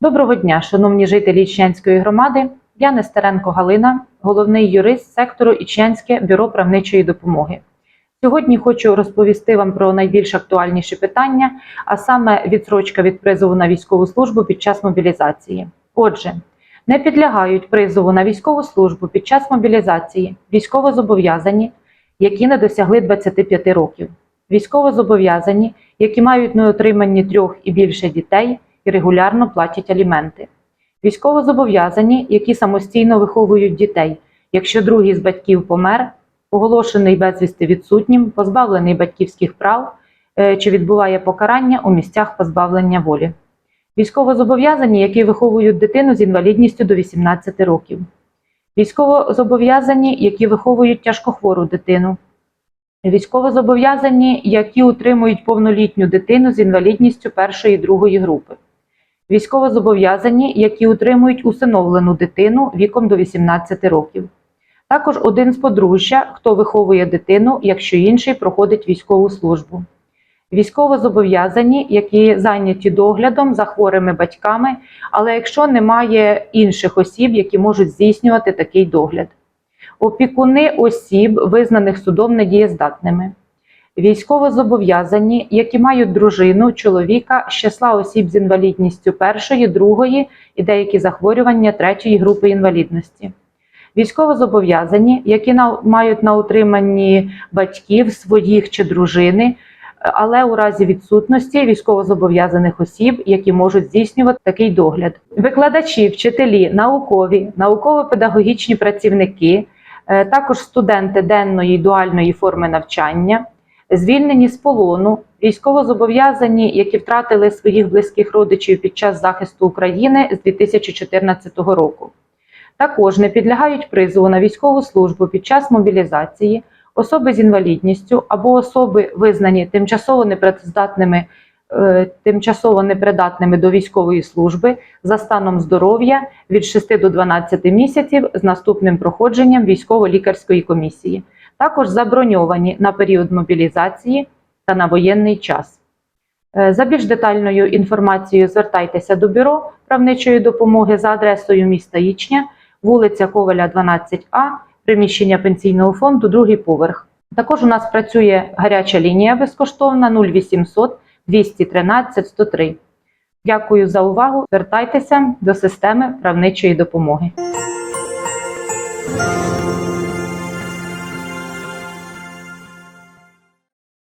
Доброго дня, шановні жителі Ічнянської громади. Я Нестеренко Галина, головний юрист сектору Ічнянське бюро правничої допомоги. Сьогодні хочу розповісти вам про найбільш актуальніші питання, а саме відсрочка від призову на військову службу під час мобілізації. Отже, не підлягають призову на військову службу під час мобілізації військовозобов'язані, які не досягли 25 років, військовозобов'язані, які мають неотримані трьох і більше дітей і регулярно платять аліменти. Військовозобов'язані, які самостійно виховують дітей, якщо другий з батьків помер, оголошений безвісти відсутнім, позбавлений батьківських прав е, чи відбуває покарання у місцях позбавлення волі. Військовозобов'язані, які виховують дитину з інвалідністю до 18 років. Військовозобов'язані, які виховують тяжкохвору дитину. Військовозобов'язані, які утримують повнолітню дитину з інвалідністю першої і другої групи. Військовозобов'язані, які утримують усиновлену дитину віком до 18 років. Також один з подружжя, хто виховує дитину, якщо інший проходить військову службу. Військовозобов'язані, які зайняті доглядом за хворими батьками, але якщо немає інших осіб, які можуть здійснювати такий догляд. Опікуни осіб, визнаних судом недієздатними. Військовозобов'язані, які мають дружину, чоловіка числа осіб з інвалідністю першої, другої і деякі захворювання третьої групи інвалідності. Військовозобов'язані, які на, мають на утриманні батьків, своїх чи дружини, але у разі відсутності військовозобов'язаних осіб, які можуть здійснювати такий догляд. Викладачі, вчителі, наукові, науково-педагогічні працівники, е, також студенти денної і дуальної форми навчання звільнені з полону, військовозобов'язані, які втратили своїх близьких родичів під час захисту України з 2014 року. Також не підлягають призову на військову службу під час мобілізації, особи з інвалідністю або особи, визнані тимчасово непрацездатними, е, тимчасово непридатними до військової служби за станом здоров'я від 6 до 12 місяців з наступним проходженням військово-лікарської комісії також заброньовані на період мобілізації та на воєнний час. Е, За більш детальною інформацією звертайтеся до бюро правничої допомоги за адресою міста Ічня, вулиця Коваля, 12А, приміщення пенсійного фонду, другий поверх. Також у нас працює гаряча лінія безкоштовна 0800 213 103. Дякую за увагу. Звертайтеся до системи правничої допомоги.